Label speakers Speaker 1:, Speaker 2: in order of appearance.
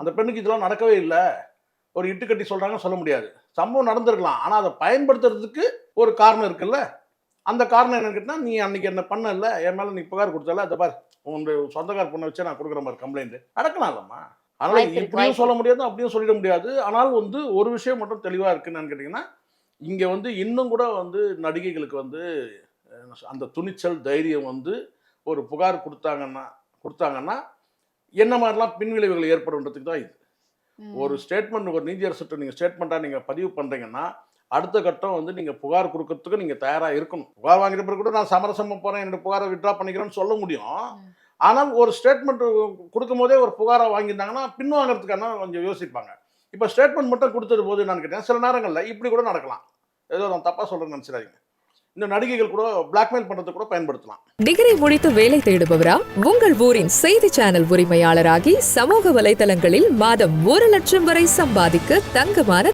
Speaker 1: அந்த பெண்ணுக்கு இதெல்லாம் நடக்கவே இல்லை. ஒரு இட்டு கட்டி சொல்றாங்கன்னு சொல்ல முடியாது. சம்பவம் நடந்திருக்கலாம். ஆனா அதை பயன்படுத்துறதுக்கு ஒரு காரணம் இருக்குல்ல? அந்த காரணம் என்னன்னு கேட்டா நீ அன்னைக்கு என்ன பண்ண இல்ல என் மேல நீ புகார் கொடுத்தல? அதை பார் உன்னுடைய சொந்தக்கார பொண்ணை வச்சு நான் கொடுக்குற மாதிரி கம்ப்ளைண்ட் நடக்கலாம் இல்லம்மா. அதனால இப்படியும் சொல்ல முடியாது அப்படியும் சொல்லிட முடியாது. ஆனால் வந்து ஒரு விஷயம் மட்டும் தெளிவா இருக்குன்னு கேட்டீங்கன்னா இங்க வந்து இன்னும் கூட வந்து நடிகைகளுக்கு வந்து அந்த துணிச்சல் தைரியம் வந்து ஒரு புகார் கொடுத்தாங்கன்னா கொடுத்தாங்கன்னா என்ன மாதிரிலாம் பின்விளைவுகள் ஏற்படுன்றதுக்கு தான் இது. ஒரு ஸ்டேட்மெண்ட் ஒரு நீதியரசர்கிட்ட நீங்கள் ஸ்டேட்மெண்ட்டாக நீங்கள் பதிவு பண்ணுறீங்கன்னா அடுத்த கட்டம் வந்து நீங்கள் புகார் கொடுக்கறதுக்கு நீங்கள் தயாராக இருக்கணும். புகார் வாங்கிட்ட பிறகு கூட நான் சமரசமாக போகிறேன் என்னோட புகாரை விட்ரா பண்ணிக்கிறேன்னு சொல்ல முடியும். ஆனால் ஒரு ஸ்டேட்மெண்ட் கொடுக்கும் போதே ஒரு புகாரை வாங்கியிருந்தாங்கன்னா பின் வாங்குறதுக்கான கொஞ்சம் யோசிப்பாங்க. இப்போ ஸ்டேட்மெண்ட் மட்டும் கொடுத்தது போது நான் கேட்டேன் சில நேரங்களில் இப்படி கூட நடக்கலாம். ஏதோ நான் தப்பாக சொல்கிறேன்னு நினச்சிடாதீங்க. இந்த நடிகைகள் கூட பிளாக்மெயில் பண்றது கூட பயன்படுத்தலாம்.
Speaker 2: டிகிரி முடித்து வேலை தேடுபவரா? உங்கள் ஊரின் செய்தி சேனல் உரிமையாளராகி சமூக வலைதளங்களில் மாதம் ஒரு லட்சம் வரை சம்பாதிக்க தங்கமான